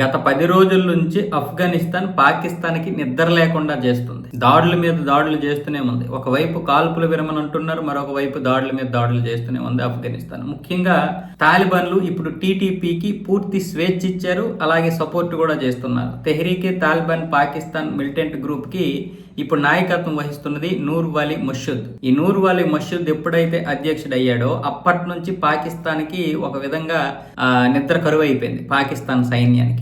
గత పది రోజుల నుంచి ఆఫ్ఘనిస్తాన్ పాకిస్తాన్కి నిద్ర లేకుండా చేస్తుంది. దాడుల మీద దాడులు చేస్తూనే ఉంది. ఒకవైపు కాల్పుల విరమణ అంటున్నారు మరొక వైపు దాడుల మీద దాడులు చేస్తూనే ఉంది ఆఫ్ఘనిస్తాన్. ముఖ్యంగా తాలిబాన్లు ఇప్పుడు టీటీపీకి పూర్తి స్వేచ్ఛ ఇచ్చారు అలాగే సపోర్ట్ కూడా చేస్తున్నారు. తెహ్రీకే తాలిబాన్ పాకిస్తాన్ మిలిటెంట్ గ్రూప్కి ఇప్పుడు నాయకత్వం వహిస్తున్నది నూర్ వాలీ మషూద్ ఈ నూర్ వాలీ మషూద్ ఎప్పుడైతే అధ్యక్షుడు అయ్యాడో అప్పటి నుంచి పాకిస్తాన్కి ఒక విధంగా నిద్ర కరువు అయిపోయింది పాకిస్తాన్ సైన్యానికి.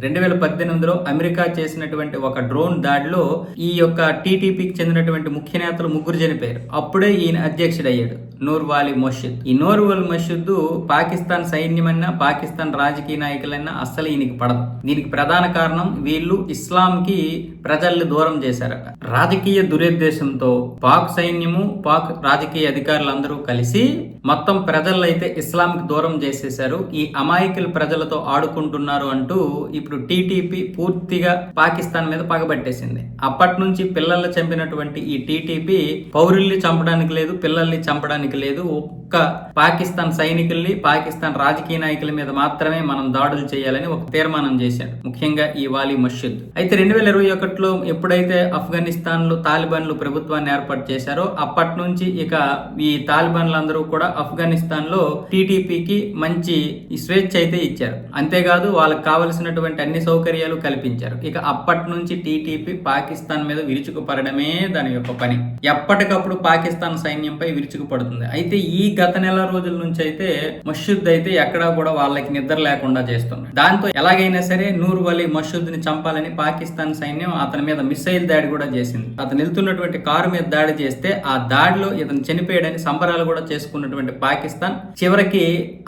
రెండు వేల పద్దెనిమిదిలో అమెరికా చేసినటువంటి ఒక డ్రోన్ దాడిలో ఈ యొక్క టీటీపీకి చెందినటువంటి ముఖ్య నేతలు ముగ్గురు చనిపోయారు. అప్పుడే ఈయన అధ్యక్షుడయ్యాడు నూర్వాలి నూర్ ఈ నూర్ వాలీ పాకిస్తాన్ సైన్యమన్నా పాకిస్తాన్ రాజకీయ నాయకులన్నా అస్సలు ఈయనకి పడదు. దీనికి ప్రధాన కారణం వీళ్ళు ఇస్లాంకి ప్రజల్ని దూరం చేశారట. రాజకీయ దురుద్దేశంతో పాక్ సైన్యము పాక్ రాజకీయ అధికారులందరూ కలిసి మొత్తం ప్రజలైతే ఇస్లాంకి దూరం చేసేశారు. ఈ అమాయకుల ప్రజలతో ఆడుకుంటున్నారు అంటూ ఇప్పుడు టీటీపీ పూర్తిగా పాకిస్తాన్ మీద పగబట్టేసింది. అప్పటి నుంచి పిల్లల్ని చంపినటువంటి ఈ టీటీపీ పౌరుల్ని చంపడానికి లేదు పిల్లల్ని చంపడానికి లేదు. ఒక్క పాకిస్తాన్ సైనికుల్ని పాకిస్తాన్ రాజకీయ నాయకుల మీద మాత్రమే మనం దాడులు చేయాలని ఒక తీర్మానం చేశాడు. ముఖ్యంగా ఈ వాలీ మషూద్ అయితే రెండు వేల ఇరవై ఒకటిలో ఎప్పుడైతే ఆఫ్ఘనిస్తాన్లో తాలిబాన్లు ప్రభుత్వాన్ని ఏర్పాటు చేశారో అప్పటి నుంచి ఇక ఈ తాలిబాన్లు అందరూ కూడా ఆఫ్ఘనిస్తాన్లో టీటీపీకి మంచి స్వేచ్ఛ అయితే ఇచ్చారు. అంతేకాదు వాళ్ళకి కావలసినటువంటి అన్ని సౌకర్యాలు కల్పించారు. ఇక అప్పటి నుంచి టీటీపీ పాకిస్తాన్ మీద విరుచుకుపడమే దాని యొక్క పని. ఎప్పటికప్పుడు పాకిస్తాన్ సైన్యంపై విరుచుకుపడుతుంది. అయితే ఈ గత నెల రోజుల నుంచి అయితే మషూద్ అయితే ఎక్కడా కూడా వాళ్ళకి నిద్ర లేకుండా చేస్తున్నాడు దాంతో ఎలాగైనా సరే నూర్ వలీ మషూద్ని చంపాలని పాకిస్తాన్ సైన్యం అతని మీద మిసైల్ దాడి కూడా చేసింది. అతను వెళ్తున్నటువంటి కారు మీద దాడి చేస్తే ఆ దాడిలో ఇతను చనిపోయాడని సంబరాలు కూడా చేసుకున్నటువంటి పాకిస్తాన్ చివరికి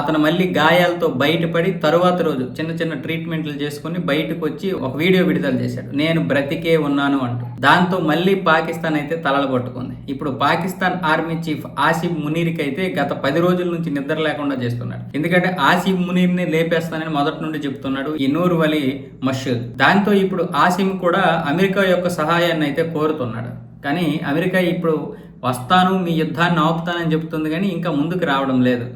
అతను మళ్ళీ గాయాలతో బయటపడి తరువాత రోజు చిన్న చిన్న ట్రీట్మెంట్లు చేసుకుని బయటకు వచ్చి ఒక వీడియో విడుదల చేశాడు. నేను బ్రతికే ఉన్నాను అంటూ. దాంతో మళ్ళీ పాకిస్తాన్ అయితే తలలు కొట్టుకుంది ఇప్పుడు పాకిస్తాన్ ఆర్మీ చీఫ్ ఆసిఫ్ మునీర్కి అయితే గత పది రోజుల నుంచి నిద్ర లేకుండా చేస్తున్నాడు. ఎందుకంటే ఆసిఫ్ మునీర్ని లేపేస్తానని మొదటి నుండి చెప్తున్నాడు ఈ నూరు వలి మషూద్. దాంతో ఇప్పుడు ఆసిమ్ కూడా అమెరికా యొక్క సహాయాన్ని అయితే కోరుతున్నాడు. కానీ అమెరికా ఇప్పుడు వస్తాను మీ యుద్ధాన్ని ఆపుతానని చెప్తుంది కానీ ఇంకా ముందుకు రావడం లేదు.